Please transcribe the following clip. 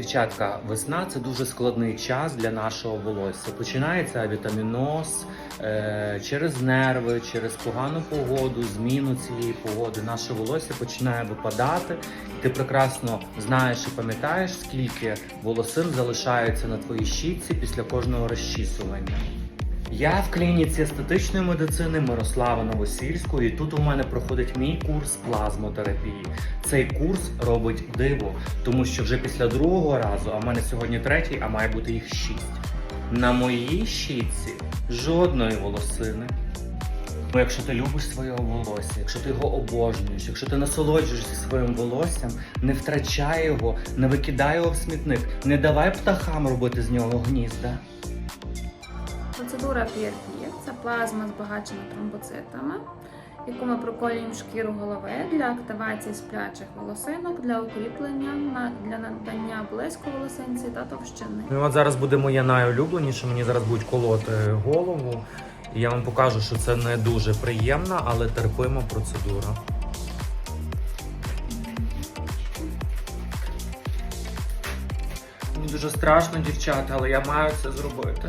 Дівчатка, весна це дуже складний час для нашого волосся. Починається авітаміноз е, через нерви, через погану погоду, зміну цієї погоди. Наше волосся починає випадати. Ти прекрасно знаєш і пам'ятаєш, скільки волосин залишається на твоїй щітці після кожного розчісування. Я в клініці естетичної медицини Мирослава Новосільської. І тут у мене проходить мій курс плазмотерапії. Цей курс робить диво, тому що вже після другого разу, а в мене сьогодні третій, а має бути їх шість. На моїй щітці жодної волосини. Ну, якщо ти любиш своє волосся, якщо ти його обожнюєш, якщо ти насолоджуєшся своїм волоссям, не втрачай його, не викидай його в смітник, не давай птахам робити з нього гнізда. Процедура PRP – це плазма збагачена тромбоцитами, яку ми проколюємо шкіру голови для активації сплячих волосинок, для укріплення, для надання блиску волосинці та товщини. Ну от зараз буде моє найулюбленіше. Мені зараз будуть колоти голову. Я вам покажу, що це не дуже приємна, але терпима процедура. Мені дуже страшно, дівчата, але я маю це зробити.